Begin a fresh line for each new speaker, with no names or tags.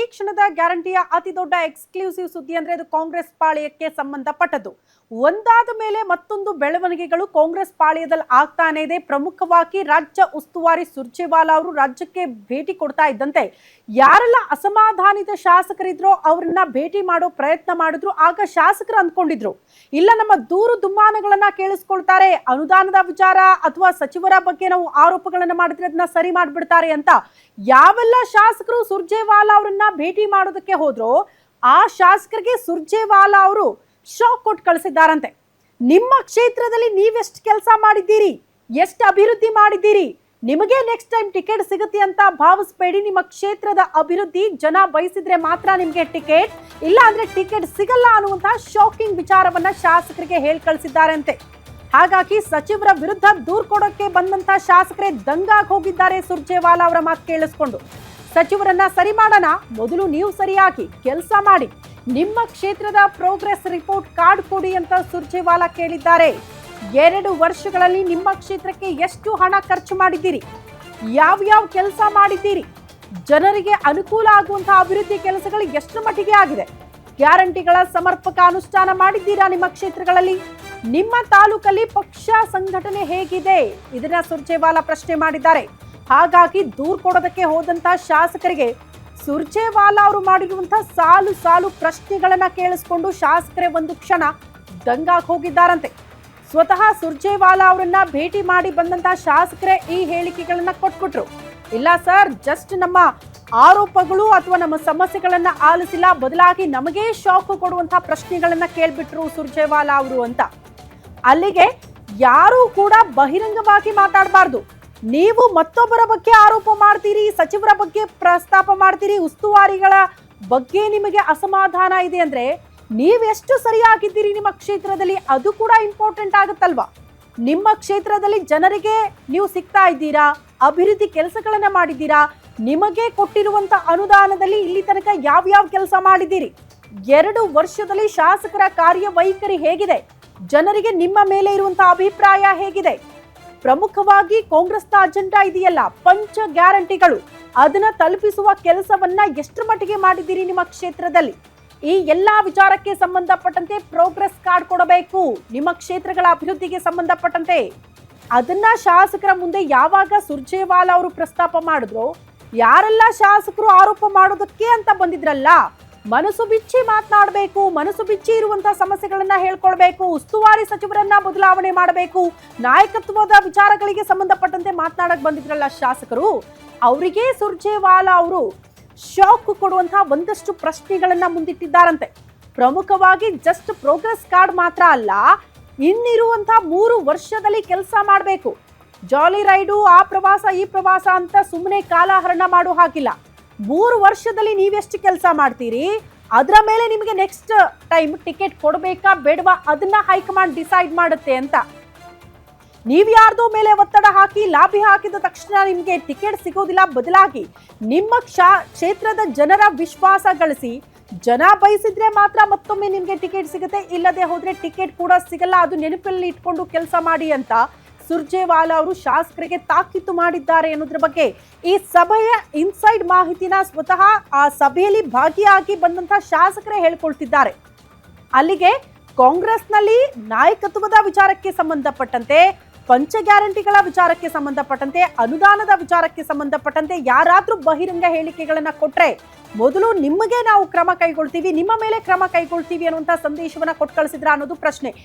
ಈ ಕ್ಷಣದ ಗ್ಯಾರಂಟಿಯ ಅತಿ ದೊಡ್ಡ ಎಕ್ಸ್ಕ್ಲೂಸಿವ್ ಸುದ್ದಿ ಅಂದ್ರೆ ಅದು ಕಾಂಗ್ರೆಸ್ ಪಾಳ್ಯಕ್ಕೆ ಸಂಬಂಧಪಟ್ಟದ್ದು. ಒಂದಾದ ಮೇಲೆ ಮತ್ತೊಂದು ಬೆಳವಣಿಗೆಗಳು ಕಾಂಗ್ರೆಸ್ ಪಾಳ್ಯದಲ್ಲಿ ಆಗ್ತಾನೆ ಇದೆ. ಪ್ರಮುಖವಾಗಿ ರಾಜ್ಯ ಉಸ್ತುವಾರಿ ಸುರ್ಜೇವಾಲಾ ಅವರು ರಾಜ್ಯಕ್ಕೆ ಭೇಟಿ ಕೊಡ್ತಾ ಇದ್ದಂತೆ. ಯಾರೆಲ್ಲ ಅಸಮಾಧಾನಿತ ಶಾಸಕರಿದ್ರೋ ಅವ್ರನ್ನ ಭೇಟಿ ಮಾಡೋ ಪ್ರಯತ್ನ ಮಾಡಿದ್ರು, ಆಗ ಶಾಸಕರು ಅಂದ್ಕೊಂಡಿದ್ರು. ಇಲ್ಲ, ನಮ್ಮ ದೂರು ದುಮ್ಮಾನಗಳನ್ನ ಕೇಳಿಸ್ಕೊಳ್ತಾರೆ, ಅನುದಾನದ ವಿಚಾರ ಅಥವಾ ಸಚಿವರ ಬಗ್ಗೆ ನಾವು ಆರೋಪಗಳನ್ನ ಮಾಡಿದ್ರೆ ಅದನ್ನ ಸರಿ ಮಾಡ್ಬಿಡ್ತಾರೆ ಅಂತ. ಯಾವೆಲ್ಲ ಶಾಸಕರು ಸುರ್ಜೇವಾಲಾ ಅವರನ್ನ ಭೇಟಿ ಮಾಡೋದಕ್ಕೆ ಹೋದ್ರು ಆ ಶಾಸಕರಿಗೆ ಸುರ್ಜೇವಾಲಾ ಅವರು ಶಾಕ್ ಕೊಟ್ಟು ಕಳಿಸಿದ್ದಾರಂತೆ. ನಿಮ್ಮ ಕ್ಷೇತ್ರದಲ್ಲಿ ನೀವೆಷ್ಟು ಕೆಲಸ ಮಾಡಿದ್ದೀರಿ? ಎಷ್ಟು ಅಭಿವೃದ್ಧಿ ಮಾಡಿದ್ದೀರಿ? ನಿಮಗೆ ನೆಕ್ಸ್ಟ್ ಟೈಮ್ ಟಿಕೆಟ್ ಸಿಗುತ್ತೆ ಅಂತ ಭಾವಿಸ್ಬೇಡಿ. ನಿಮ್ಮ ಕ್ಷೇತ್ರದ ಅಭಿವೃದ್ಧಿ ಜನ ಬಯಸಿದ್ರೆ ಮಾತ್ರ ನಿಮಗೆ ಟಿಕೆಟ್ ಇಲ್ಲ ಅಂದ್ರೆ ಟಿಕೆಟ್ ಸಿಗಲ್ಲ ಅನ್ನುವಂತಹ ಶಾಕಿಂಗ್ ವಿಚಾರವನ್ನ ಶಾಸಕರಿಗೆ ಹೇಳಿ ಕಳಿಸಿದ್ದಾರಂತೆ. ಹಾಗಾಗಿ ಸಚಿವರ ವಿರುದ್ಧ ದೂರ್ ಕೊಡೋಕೆ ಬಂದಂತ ಶಾಸಕರೇ ದಂಗಾಗಿ ಹೋಗಿದ್ದಾರೆ ಸುರ್ಜೇವಾಲಾ ಅವರ ಮಾತು ಕೇಳಿಸ್ಕೊಂಡು. ಸಚಿವರನ್ನ ಸರಿ ಮಾಡೋಣ. ಮೊದಲು ನೀವು ಸರಿಯಾಗಿ ಕೆಲಸ ಮಾಡಿ. ನಿಮ್ಮ ಕ್ಷೇತ್ರದ ಪ್ರೋಗ್ರೆಸ್ ರಿಪೋರ್ಟ್ ಕಾರ್ಡ್ ಕೊಡಿ ಅಂತ ಸುರ್ಜೇವಾಲಾ ಕೇಳಿದ್ದಾರೆ. ಎರಡು ವರ್ಷಗಳಲ್ಲಿ ನಿಮ್ಮ ಕ್ಷೇತ್ರಕ್ಕೆ ಎಷ್ಟು ಹಣ ಖರ್ಚು ಮಾಡಿದ್ದೀರಿ? ಯಾವ್ಯಾವ ಕೆಲಸ ಮಾಡಿದ್ದೀರಿ? ಜನರಿಗೆ ಅನುಕೂಲ ಆಗುವಂತಹ ಅಭಿವೃದ್ಧಿ ಕೆಲಸಗಳು ಎಷ್ಟು ಮಟ್ಟಿಗೆ ಆಗಿದೆ? ಗ್ಯಾರಂಟಿಗಳ ಸಮರ್ಪಕ ಅನುಷ್ಠಾನ ಮಾಡಿದ್ದೀರಾ ನಿಮ್ಮ ಕ್ಷೇತ್ರಗಳಲ್ಲಿ? ನಿಮ್ಮ ತಾಲೂಕಲ್ಲಿ ಪಕ್ಷ ಸಂಘಟನೆ ಹೇಗಿದೆ? ಇದನ್ನ ಸುರ್ಜೇವಾಲಾ ಪ್ರಶ್ನೆ ಮಾಡಿದ್ದಾರೆ. ಹಾಗಾಗಿ ದೂರ್ ಕೊಡೋದಕ್ಕೆ ಹೋದಂತ ಶಾಸಕರಿಗೆ ಸುರ್ಜೇವಾಲಾ ಅವರು ಮಾಡಿರುವಂತಹ ಸಾಲು ಸಾಲು ಪ್ರಶ್ನೆಗಳನ್ನ ಕೇಳಿಸ್ಕೊಂಡು ಶಾಸಕರೇ ಒಂದು ಕ್ಷಣ ದಂಗಾಕ್ ಹೋಗಿದ್ದಾರಂತೆ. ಸ್ವತಃ ಸುರ್ಜೇವಾಲಾ ಅವರನ್ನ ಭೇಟಿ ಮಾಡಿ ಬಂದಂತ ಶಾಸಕರೇ ಈ ಹೇಳಿಕೆಗಳನ್ನ ಕೊಟ್ಬಿಟ್ರು. ಇಲ್ಲ ಸರ್ ಜಸ್ಟ್ ನಮ್ಮ ಆರೋಪಗಳು ಅಥವಾ ನಮ್ಮ ಸಮಸ್ಯೆಗಳನ್ನ ಆಲಿಸಿಲ್ಲ, ಬದಲಾಗಿ ನಮಗೇ ಶಾಕ್ ಕೊಡುವಂತಹ ಪ್ರಶ್ನೆಗಳನ್ನ ಕೇಳ್ಬಿಟ್ರು ಸುರ್ಜೇವಾಲಾ ಅವರು ಅಂತ. ಅಲ್ಲಿಗೆ ಯಾರೂ ಕೂಡ ಬಹಿರಂಗವಾಗಿ ಮಾತಾಡಬಾರ್ದು. ನೀವು ಮತ್ತೊಬ್ಬರ ಬಗ್ಗೆ ಆರೋಪ ಮಾಡ್ತೀರಿ, ಸಚಿವರ ಬಗ್ಗೆ ಪ್ರಸ್ತಾಪ ಮಾಡ್ತೀರಿ, ಉಸ್ತುವಾರಿಗಳ ಬಗ್ಗೆ ನಿಮಗೆ ಅಸಮಾಧಾನ ಇದೆ ಅಂದ್ರೆ ನೀವೆಷ್ಟು ಸರಿಯಾಗಿದ್ದೀರಿ ನಿಮ್ಮ ಕ್ಷೇತ್ರದಲ್ಲಿ? ಅದು ಕೂಡ ಇಂಪಾರ್ಟೆಂಟ್ ಆಗುತ್ತಲ್ವಾ? ನಿಮ್ಮ ಕ್ಷೇತ್ರದಲ್ಲಿ ಜನರಿಗೆ ನೀವು ಸಿಗ್ತಾ ಇದ್ದೀರಾ? ಅಭಿವೃದ್ಧಿ ಕೆಲಸಗಳನ್ನ ಮಾಡಿದ್ದೀರಾ? ನಿಮಗೆ ಕೊಟ್ಟಿರುವಂತ ಅನುದಾನದಲ್ಲಿ ಇಲ್ಲಿ ತನಕ ಯಾವ್ಯಾವ ಕೆಲಸ ಮಾಡಿದ್ದೀರಿ? ಎರಡು ವರ್ಷದಲ್ಲಿ ಶಾಸಕರ ಕಾರ್ಯವೈಖರಿ ಹೇಗಿದೆ? ಜನರಿಗೆ ನಿಮ್ಮ ಮೇಲೆ ಇರುವಂತಹ ಅಭಿಪ್ರಾಯ ಹೇಗಿದೆ? ಪ್ರಮುಖವಾಗಿ ಕಾಂಗ್ರೆಸ್ನ ಅಜೆಂಡಾ ಇದೆಯಲ್ಲ, ಪಂಚ ಗ್ಯಾರಂಟಿಗಳು. ಅದನ್ನ ತಲುಪಿಸುವ ಕೆಲಸವನ್ನ ಎಷ್ಟರ ಮಟ್ಟಿಗೆ ಮಾಡಿದ್ದೀರಿ ನಿಮ್ಮ ಕ್ಷೇತ್ರದಲ್ಲಿ? ಈ ಎಲ್ಲಾ ವಿಚಾರಕ್ಕೆ ಸಂಬಂಧಪಟ್ಟಂತೆ ಪ್ರೋಗ್ರೆಸ್ ಕಾರ್ಡ್ ಕೊಡಬೇಕು, ನಿಮ್ಮ ಕ್ಷೇತ್ರಗಳ ಅಭಿವೃದ್ಧಿಗೆ ಸಂಬಂಧಪಟ್ಟಂತೆ. ಅದನ್ನ ಶಾಸಕರ ಮುಂದೆ ಯಾವಾಗ ಸುರ್ಜೇವಾಲಾ ಅವರು ಪ್ರಸ್ತಾಪ ಮಾಡಿದ್ರು, ಯಾರೆಲ್ಲ ಶಾಸಕರು ಆರೋಪ ಮಾಡೋದಕ್ಕೆ ಅಂತ ಬಂದಿದ್ರಲ್ಲ ಮನಸ್ಸು ಬಿಚ್ಚಿ ಮಾತನಾಡಬೇಕು, ಮನಸ್ಸು ಬಿಚ್ಚಿ ಇರುವಂತಹ ಸಮಸ್ಯೆಗಳನ್ನ ಹೇಳ್ಕೊಳ್ಬೇಕು, ಉಸ್ತುವಾರಿ ಸಚಿವರನ್ನ ಬದಲಾವಣೆ ಮಾಡಬೇಕು, ನಾಯಕತ್ವದ ವಿಚಾರಗಳಿಗೆ ಸಂಬಂಧಪಟ್ಟಂತೆ ಮಾತನಾಡಕ್ ಬಂದಿದ್ರಲ್ಲ ಶಾಸಕರು, ಅವರಿಗೆ ಸುರ್ಜೇವಾಲಾ ಅವರು ಶಾಕ್ ಕೊಡುವಂತಹ ಒಂದಷ್ಟು ಪ್ರಶ್ನೆಗಳನ್ನ ಮುಂದಿಟ್ಟಿದ್ದಾರಂತೆ. ಪ್ರಮುಖವಾಗಿ ಜಸ್ಟ್ ಪ್ರೋಗ್ರೆಸ್ ಕಾರ್ಡ್ ಮಾತ್ರ ಅಲ್ಲ ಇನ್ನಿರುವಂತಹ ಮೂರು ವರ್ಷದಲ್ಲಿ ಕೆಲಸ ಮಾಡಬೇಕು. ಜಾಲಿ ರೈಡು ಆ ಪ್ರವಾಸ, ಈ ಪ್ರವಾಸ ಅಂತ ಸುಮ್ಮನೆ ಕಾಲಹರಣ ಮಾಡೋ ಹಾಗಿಲ್ಲ. ಮೂರು ವರ್ಷದಲ್ಲಿ ನೀವೆಷ್ಟು ಕೆಲಸ ಮಾಡ್ತೀರಿ? ಅದರ ಮೇಲೆ ನಿಮಗೆ ನೆಕ್ಸ್ಟ್ ಟೈಮ್ ಟಿಕೆಟ್ ಕೊಡಬೇಕಾ ಬೇಡವಾ? ಅದನ್ನ ಹೈಕಮಾಂಡ್ ಡಿಸೈಡ್ ಮಾಡುತ್ತೆ ಅಂತ. ನೀವು ಯಾರ್ದೋ ಮೇಲೆ ಒತ್ತಡ ಹಾಕಿ ಲಾಭಿ ಹಾಕಿದ ತಕ್ಷಣ ನಿಮ್ಗೆ ಟಿಕೆಟ್ ಸಿಗೋದಿಲ್ಲ ಬದಲಾಗಿ ನಿಮ್ಮ ಕ್ಷಾ, ಕ್ಷೇತ್ರದ ಜನರ ವಿಶ್ವಾಸ ಗಳಿಸಿ, ಜನ ಬಯಸಿದ್ರೆ ಮಾತ್ರ ಮತ್ತೊಮ್ಮೆ ನಿಮ್ಗೆ ಟಿಕೆಟ್ ಸಿಗುತ್ತೆ. ಇಲ್ಲದೆ ಹೋದ್ರೆ ಟಿಕೆಟ್ ಕೂಡ ಸಿಗಲ್ಲ. ಅದು ನೆನಪಲ್ಲಿ ಇಟ್ಕೊಂಡು ಕೆಲಸ ಮಾಡಿ ಅಂತ ಸುರ್ಜೇವಾಲಾ ಅವರು ಶಾಸಕರಿಗೆ ತಾಕೀತು ಮಾಡಿದ್ದಾರೆ ಅನ್ನೋದ್ರ ಬಗ್ಗೆ ಈ ಸಭೆಯ ಮಾಹಿತಿನ ಸ್ವತಃ ಆ ಸಭೆಯಲ್ಲಿ ಭಾಗಿಯಾಗಿ ಬಂದಂತಹ ಶಾಸಕರೇ ಹೇಳ್ಕೊಳ್ತಿದ್ದಾರೆ. ಅಲ್ಲಿಗೆ ಕಾಂಗ್ರೆಸ್ನಲ್ಲಿ ನಾಯಕತ್ವದ ವಿಚಾರಕ್ಕೆ ಸಂಬಂಧಪಟ್ಟಂತೆ, ಪಂಚ ಗ್ಯಾರಂಟಿಗಳ ವಿಚಾರಕ್ಕೆ ಸಂಬಂಧಪಟ್ಟಂತೆ, ಅನುದಾನದ ವಿಚಾರಕ್ಕೆ ಸಂಬಂಧಪಟ್ಟಂತೆ ಯಾರಾದರೂ ಬಹಿರಂಗ ಹೇಳಿಕೆಗಳನ್ನ ಕೊಟ್ಟರೆ ಮೊದಲು ನಿಮಗೆ ನಾವು ಕ್ರಮ ಕೈಗೊಳ್ತೀವಿ, ನಿಮ್ಮ ಮೇಲೆ ಕ್ರಮ ಕೈಗೊಳ್ತೀವಿ ಅನ್ನುವಂತ ಸಂದೇಶವನ್ನ ಕೊಟ್ಟು ಕಳಿಸಿದ್ರ ಅನ್ನೋದು ಪ್ರಶ್ನೆ.